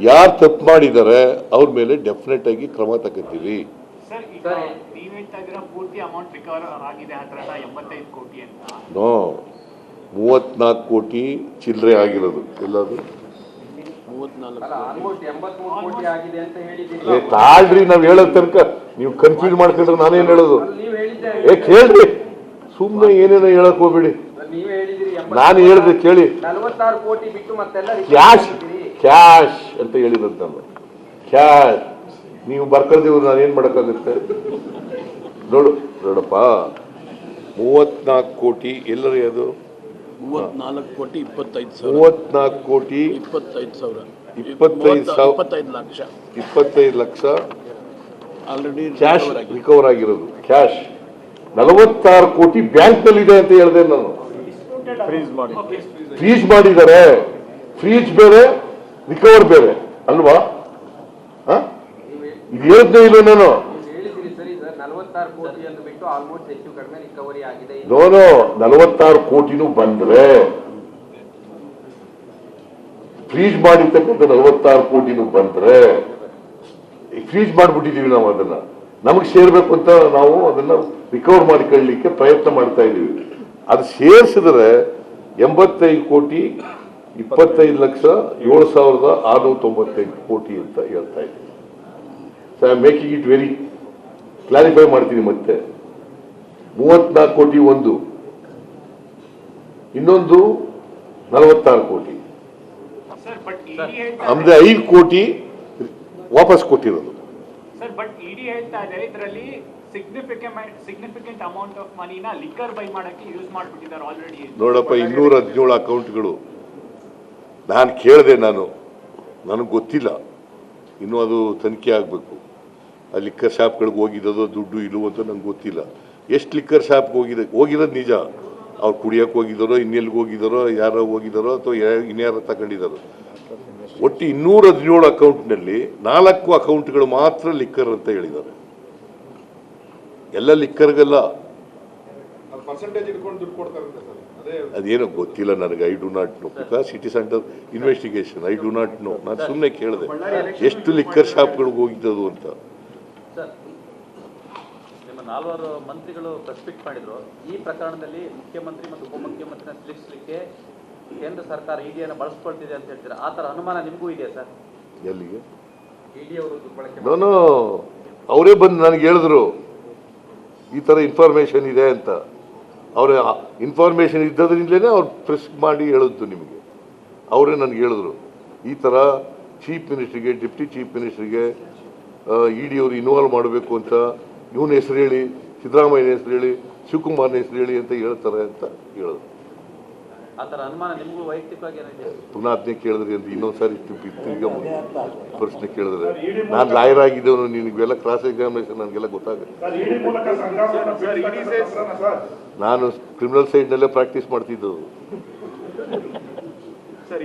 ಯಾರು ತಪ್ಪು ಮಾಡಿದ್ದಾರೆ ಅವ್ರ ಮೇಲೆ ಡೆಫಿನೆಟ್ ಆಗಿ ಕ್ರಮ ತಗೋತೀವಿ ಸರ್ ಈಗ ನೀವ್ ಪೂರ್ತಿ ಅಮೌಂಟ್ ರಿಕವರ್ ಆಗಿದೆ ಹತ್ರ ಎಂಬತ್ತೈದು ಕೋಟಿ ಅಂತ. ನೋ ಮೂವತ್ನಾಲ್ಕು ಕೋಟಿ ಚಿಲ್ಲರೆ ಆಗಿರೋದು. ಎಲ್ಲದು? ತಾಳ್ರಿ ನಾವ್ ಹೇಳೋ ತನಕ. ನೀವು ಕನ್ಫ್ಯೂಸ್ ಮಾಡ್ಕೊಂಡ್ರೆ ನಾನೇನ್ ಹೇಳೋದು. ಏ ಕೇಳ್ರಿ. ಸುಮ್ಮನೆ ಏನೇನೋ ಹೇಳಕ್ ಹೋಗ್ಬೇಡಿ. ನಾನು ಹೇಳಿದೆ ಕೇಳಿ. ಕ್ಯಾಶ್ ಕ್ಯಾಶ್ ಅಂತ ಹೇಳಿರೋದು ನಾನು ಕ್ಯಾಶ್ ನೀವು ಬರ್ಕೊಳ್ತೀವಿ ನಾನು ಏನು ಮಾಡೋಕ್ಕಾಗುತ್ತೆ? ನೋಡು ನೋಡಪ್ಪ. ಮೂವತ್ನಾಲ್ಕು ಕೋಟಿ ಎಲ್ಲರಿ ಅದು? ಮೂವತ್ನಾಲ್ಕು ಕೋಟಿ ಇಪ್ಪತ್ತೈದು ಸಾವಿರ. ಮೂವತ್ನಾಲ್ಕು ಕೋಟಿ ಇಪ್ಪತ್ತೈದು ಸಾವಿರ. ಇಪ್ಪತ್ತೈದು ಸಾವಿರ- ಇಪ್ಪತ್ತೈದು ಲಕ್ಷ. ಇಪ್ಪತ್ತೈದು ಲಕ್ಷ? ಆಲ್ರೆಡಿ ಕ್ಯಾಶ್ ರಿಕವರ್ ಆಗಿರೋದು. ಕ್ಯಾಶ್. ನಲವತ್ತಾರು ಕೋಟಿ ಬ್ಯಾಂಕ್ನಲ್ಲಿ ಇದೆ ಅಂತ ಹೇಳಿದೆ ನಾನು. ಫ್ರೀಜ್ ಮಾಡಿದ್ದಾರೆ. ಫ್ರೀಜ್ ಬೇರೆ. ರಿಕವರ್ ಬೇರೆ ಅಲ್ವಾ? ಹ? ಇದು ಹೇಳ್ತೇ ಇಲ್ಲ ನೋನು. ನಲವತ್ತಾರು ಕೋಟಿನೂ ಬಂದ್ರೆ ಫ್ರೀಜ್ ಮಾಡಿರ್ತಕ್ಕಂಥ ನಲವತ್ತಾರು ಕೋಟಿನೂ ಬಂದ್ರೆ ಫ್ರೀಜ್ ಮಾಡ್ಬಿಟ್ಟಿದೀವಿ ನಾವು ಅದನ್ನ. ನಮಗೆ ಸೇರ್ಬೇಕು ಅಂತ ನಾವು ಅದನ್ನ ರಿಕವರ್ ಮಾಡಿಕೊಳ್ಳಲಿಕ್ಕೆ ಪ್ರಯತ್ನ ಮಾಡ್ತಾ ಇದೀವಿ ಅದು ಸೇರಿಸಿದ್ರೆ ಎಂಬತ್ತೈದು ಕೋಟಿ ಇಪ್ಪತ್ತೈದು ಲಕ್ಷ ಏಳು ಸಾವಿರದ ಆರುನೂರ ತೊಂಬತ್ತೈದು ಕೋಟಿ ಅಂತ ಹೇಳ್ತಾ ಇದ್ದೀನಿ. So I making it very clarify ಮಾಡ್ತೀನಿ ಮತ್ತೆ. ಮೂವತ್ನಾಲ್ಕು ಕೋಟಿ ಒಂದು ಇನ್ನೊಂದು ನಲವತ್ತಾರು ಕೋಟಿ. ಸರ್ ಬಟ್ ಇಡಿ ಹೇಳ್ತಾ ಅಂದ್ರೆ ಐದು ಕೋಟಿ ವಾಪಸ್ ಕೊಟ್ಟಿರೋದು. ಸರ್ ಬಟ್ ಇಡಿ ಹೇಳ್ತಾ ಇದ್ದಾರೆ ಇದರಲ್ಲಿ ಸಿಗ್ನಿಫಿಕೆಂಟ್ ಸಿಗ್ನಿಫಿಕೆಂಟ್ ಅಮೌಂಟ್ ಆಫ್ ಮನಿನ ಲಿಕ್ಕರ್ ಬೈ ಮಾಡಕ್ಕೆ ಯೂಸ್ ಮಾಡ್ಬಿಟ್ಟಿದ್ದಾರೆ ಆಲ್ರೆಡಿ ನೋಡಪ್ಪ ಇನ್ನೂರ ಹದಿನೇಳು ಅಕೌಂಟ್ಗಳು ನಾನು ಕೇಳಿದೆ ನಾನು, ನನಗೆ ಗೊತ್ತಿಲ್ಲ. ಇನ್ನೂ ಅದು ತನಿಖೆ ಆಗಬೇಕು. ಆ ಲಿಕ್ಕರ್ ಶಾಪ್ಗಳಿಗೆ ಹೋಗಿದ್ದದೋ ದುಡ್ಡು ಇಲ್ಲವೋ ಅಂತ ನಂಗೆ ಗೊತ್ತಿಲ್ಲ. ಎಷ್ಟು ಲಿಕ್ಕರ್ ಶಾಪ್ಗೆ ಹೋಗಿದೆ ಹೋಗಿರೋದು ನಿಜ. ಅವ್ರು ಕುಡಿಯೋಕೆ ಹೋಗಿದ್ದಾರೋ, ಇನ್ನೆಲ್ಲಿಗೆ ಹೋಗಿದ್ದಾರೋ, ಯಾರೋ ಹೋಗಿದ್ದಾರೋ ಅಥವಾ ಇನ್ಯಾರೋ ತಗೊಂಡಿದ್ದಾರೋ ಒಟ್ಟು ಇನ್ನೂರ ಹದಿನೇಳು ಅಕೌಂಟ್ನಲ್ಲಿ ನಾಲ್ಕು ಅಕೌಂಟ್ಗಳು ಮಾತ್ರ ಲಿಕ್ಕರ್ ಅಂತ ಹೇಳಿದ್ದಾರೆ. ಎಲ್ಲ ಲಿಕ್ಕರ್ಗಲ್ಲ ಪರ್ಸೆಂಟೇಜ್ ಇಟ್ಕೊಂಡು ದುಡ್ಡು ಕೊಡ್ತಾರಂತೆ ಸರ್. ಅದೇ ಅದೇನೋ ಗೊತ್ತಿಲ್ಲ ನನಗೆ I do not know because it is under investigation I do not know ನಾನು ಸುಮ್ಮನೆ ಕೇಳಿದೆ ಎಷ್ಟು ಲಿಕ್ಕರ್ ಶಾಪ್ಗಳಿಗೆ ಹೋಗಿದ್ದದು ಅಂತ. ಸರ್ ನಿಮ್ಮ ನಾಲ್ವರು ಮಂತ್ರಿಗಳು ಪ್ರೆಸ್ ಮೀಟ್ ಮಾಡಿದ್ರು. ಈ ಪ್ರಕರಣದಲ್ಲಿ ಮುಖ್ಯಮಂತ್ರಿ ಮತ್ತು ಉಪಮುಖ್ಯಮಂತ್ರಿನ ತಿಳಿಸಲಿಕ್ಕೆ ಕೇಂದ್ರ ಸರ್ಕಾರ ಇಡಿಯನ್ನು ಬಳಸ್ಕೊಳ್ತಿದೆ ಅಂತ ಹೇಳ್ತೀರಾ? ಆ ಥರ ಅನುಮಾನ ನಿಮಗೂ ಇದೆಯಾ ಸರ್? ಎಲ್ಲಿಗೆ? ಇಡಿ ಅವರು ದುರ್ಬಳಕೆ ನಾನು ಅವರೇ ಬಂದು ನನಗೆ ಹೇಳಿದ್ರು ಈ ಥರ ಇನ್ಫಾರ್ಮೇಶನ್ ಇದೆ ಅಂತ. ಅವರ ಇನ್ಫಾರ್ಮೇಷನ್ ಇದ್ದದ್ರಿಂದಲೇ ಅವ್ರು ಪ್ರೆಸ್ ಮಾಡಿ ಹೇಳಿದ್ದು ನಿಮಗೆ. ಅವರೇ ನನಗೆ ಹೇಳಿದ್ರು, ಈ ಥರ ಚೀಫ್ ಮಿನಿಸ್ಟ್ರಿಗೆ ಡಿಪ್ಟಿ ಚೀಫ್ ಮಿನಿಸ್ಟ್ರಿಗೆ ಇ ಡಿ ಅವರು ಇನ್ವಾಲ್ವ್ ಮಾಡಬೇಕು ಅಂತ ಇವನ ಹೆಸರು ಹೇಳಿ, ಸಿದ್ದರಾಮಯ್ಯನ ಹೆಸರು ಹೇಳಿ, ಶಿವಕುಮಾರ್ನ ಹೆಸರು ಹೇಳಿ ಅಂತ ಹೇಳ್ತಾರೆ ಅಂತ ಹೇಳಿದ್ರು. ಆ ಥರ ಅನುಮಾನ ನಿಮಗೂ ವೈಯಕ್ತಿಕವಾಗಿ ಏನಿದೆ ಪುನಃ ಅದನ್ನೇ ಕೇಳಿದ್ರಿ ಅಂತ ಇನ್ನೊಂದ್ಸಾರಿ ತಿರ್ಗಿ ತಿರ್ಗಾ ಪ್ರಶ್ನೆ ಕೇಳಿದ್ರೆ. ನಾನು ಲಾಯರ್ ಆಗಿದ್ದವನು ನಿನಗೆಲ್ಲ ಕ್ರಾಸ್ ಎಕ್ಸಾಮಿನೇಷನ್ ನನಗೆಲ್ಲ ಗೊತ್ತಾಗುತ್ತೆ. ಸರ್ ಸರ್ ನಾನು ಕ್ರಿಮಿನಲ್ ಸೈಡ್ನಲ್ಲೇ ಪ್ರಾಕ್ಟೀಸ್ ಮಾಡ್ತಿದ್ದು. ಸರ್